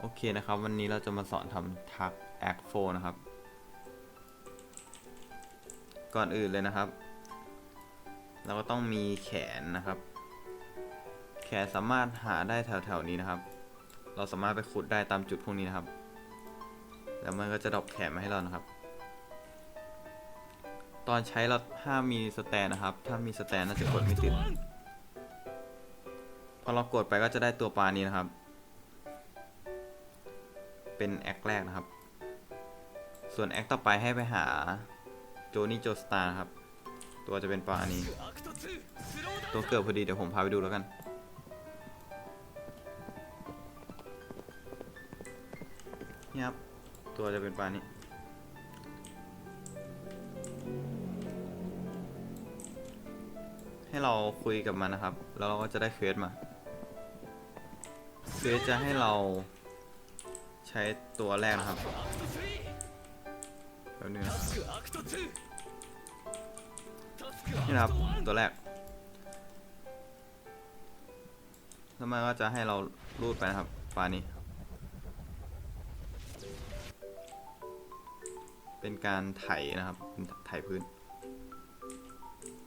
โอเคนะครับ วันนี้เราจะมาสอนทำทักแอคโฟนะครับ ก่อนอื่นเลยนะครับ เราก็ต้องมีแขนนะครับ แขนสามารถหาได้แถวๆนี้นะครับ เราสามารถไปขุดได้ตามจุดพวกนี้นะครับ แล้วมันก็จะดรอปแขนมาให้เรานะครับ ตอนใช้เราห้ามมีสแตนนะครับ ถ้ามีสแตนน่าจะกดไม่ติดพอเรากดไปก็จะได้ตัวปลานี้นะครับ เป็นแอคแรกนะครับ ส่วนแอคต่อไปให้ไปหาโจนี่โจสตาร์นะครับ ตัวจะเป็นปลาอันนี้ ตัวเกิดพอดีเดี๋ยวผมพาไปดูแล้วกัน นี่ครับ ตัวจะเป็นปลานี้ให้เราคุยกับมันนะครับ แล้วเราก็จะได้เควสมา เควสจะให้เรา ใช้ตัวแรกนะครับแป๊บนึงนะนี่นะครับ ตัวแรกแล้วมันก็จะให้เรารูดไปนะครับปลานี้ เป็นการไถนะครับไถพื้น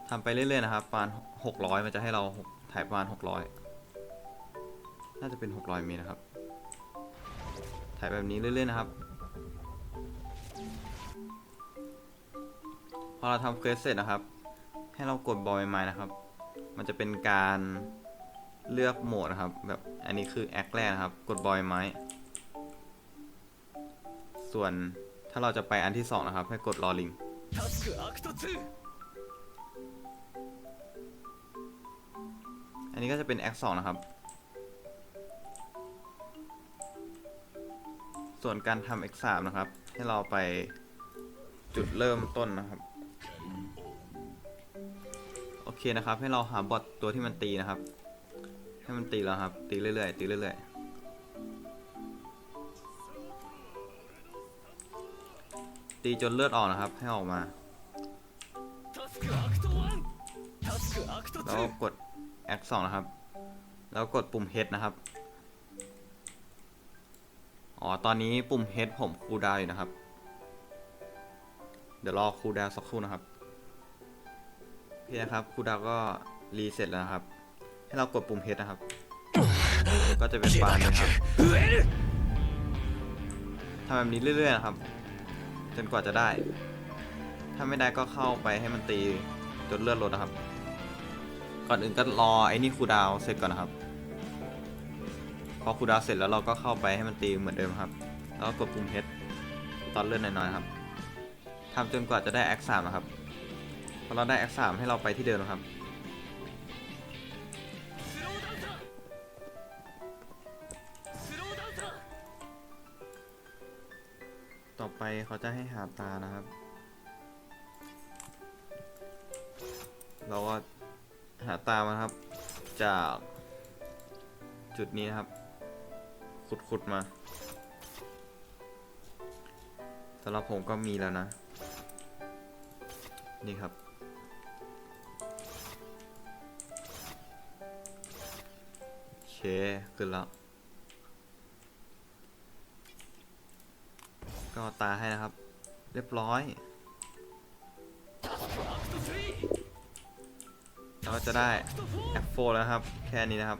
ทำไปเรื่อยๆนะครับประมาณหกร้อยมันจะให้เราถ่ายประมาณหกร้อยน่าจะเป็นหกร้อยเมตรนะครับ ถ่ายแบบนี้เรื่อยๆนะครับ พอเราทำเควสเสร็จนะครับ ให้เรากดบอลไม้นะครับ มันจะเป็นการเลือกโหมดนะครับ แบบอันนี้คือแอคแรกนะครับ กดบอยไม้ ส่วนถ้าเราจะไปอันที่สองนะครับ ให้กดรอลิงอันนี้ก็จะเป็น Act 2นะครับ ส่วนการทำ Act 3นะครับ ให้เราไปจุดเริ่มต้นนะครับ โอเคนะครับ ให้เราหาบอทตัวที่มันตีนะครับ ให้มันตีแล้วครับ ตีเรื่อยๆ ตีเรื่อยๆตีจนเลือดออกนะครับ ให้ออกมา แล้วกด Act 2นะครับ แล้วกดปุ่ม H นะครับ อ๋อ ตอนนี้ปุ่ม H ผมคูลดาวน์อยู่นะครับ เดี๋ยวรอคูลดาวน์สักครู่นะครับโอเคนะครับคูลดาวน์ก็รีเซ็ตแล้วนะครับ ให้เรากดปุ่ม H นะครับ ก็จะเป็นปาเนี่ยครับทำแบบนี้เรื่อยๆนะครับ จนกว่าจะได้ ถ้าไม่ได้ก็เข้าไปให้มันตีจนเลือดลดนะครับ ก่อนอื่นก็รอไอ้นี่คูลดาวน์เสร็จก่อนนะครับ พอคูลดาวเสร็จแล้วเราก็เข้าไปให้มันตีเหมือนเดิมครับ แล้วก็กดปุ่มเพชรตอนเลื่อนน่อยๆครับทำจนกว่าจะได้แอคสามครับพอเราได้แอคสามให้เราไปที่เดิมนครับต่อไปเขาจะให้หาตานะครับ เราก็หาตามาครับ จากจุดนี้นะครับ ขุดขุดมาสำหรับผมก็มีแล้วนะ นี่ครับ โอเค ขึ้นแล้ว ก็ตาให้นะครับ เรียบร้อย เราจะได้ F4 แล้วครับ แค่นี้นะครับ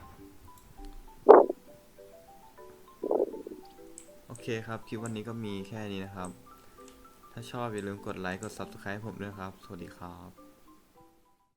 เคครับ คลิปวันนี้ก็มีแค่นี้นะครับ ถ้าชอบอย่าลืมกดไลค์ กด Subscribe ให้ผมด้วยครับ สวัสดีครับ